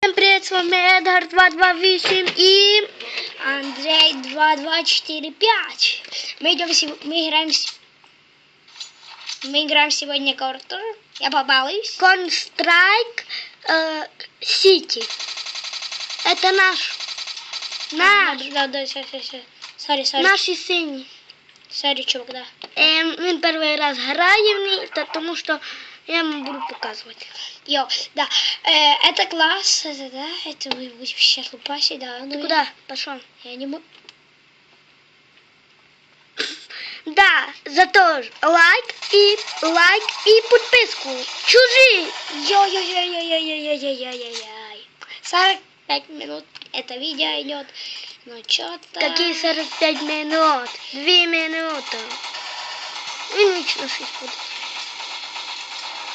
Всем привет, с вами Эдгар 228 и Андрей 2245. Мы идем сего- мы играем с- мы играем сегодня карту. Я побалуюсь. Констрайк Сити. Это наш. Наш. Да, да, все, все, все. Сорі, сорі. Наші сині. Сорі, чувак, да. Ем, він перший раз грає в ній, та тому що я йому буду показувати. Йо, да. Э, это класс, это, да, это мы будем сейчас лупасить, да. Ну, Ти я- куди? Пішов. Я не могу. Да, зато ж лайк і лайк і підписку. Чужі. Йой-йой-йой-йой-йой-йой-йой-йой. 45 минут это видео идет. Ну что-то... Такі 45 минут. 2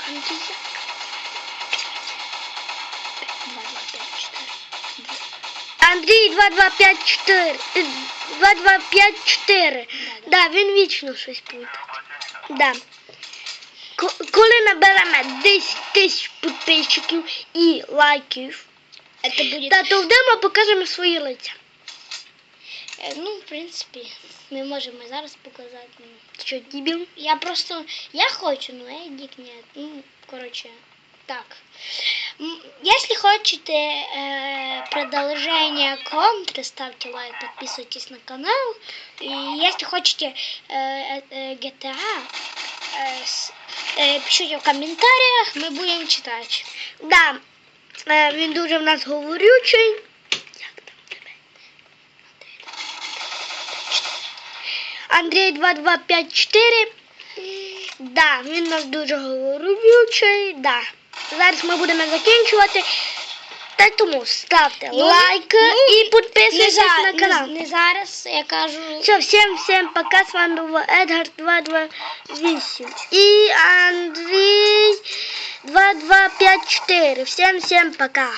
минути. Він вічно щось буде. Андрій 2254. Е, 2254. Да, він вічно щось буде. Да. К- Коли наберемо 10 тисяч підписчиків і лайків, Это будет... та то вдома покажемо свої лиця. Э, Ну, в принципе, мы можем и зараз показать. ну. Що, дебіл? Я просто... Я хочу, но Эдик нет. Ну, короче, так. М, Если хотите э, продолжение контры, ставьте лайк, подписывайтесь на канал. И если хотите э, э, э, GTA, э, с- э, пишите в комментариях, мы будем читать. Да. Е, Він дуже в нас говорючий. Андрій 2254. Да, він у нас дуже говорючий. Да. Зараз ми будемо закінчувати. Та тому ставте Ну, лайк ну, і підписуйтесь за- на канал. не, не зараз, я кажу. Все, всем, всем пока. С вами был Эдгар 228 и Андрей 2254. Всем, всем пока.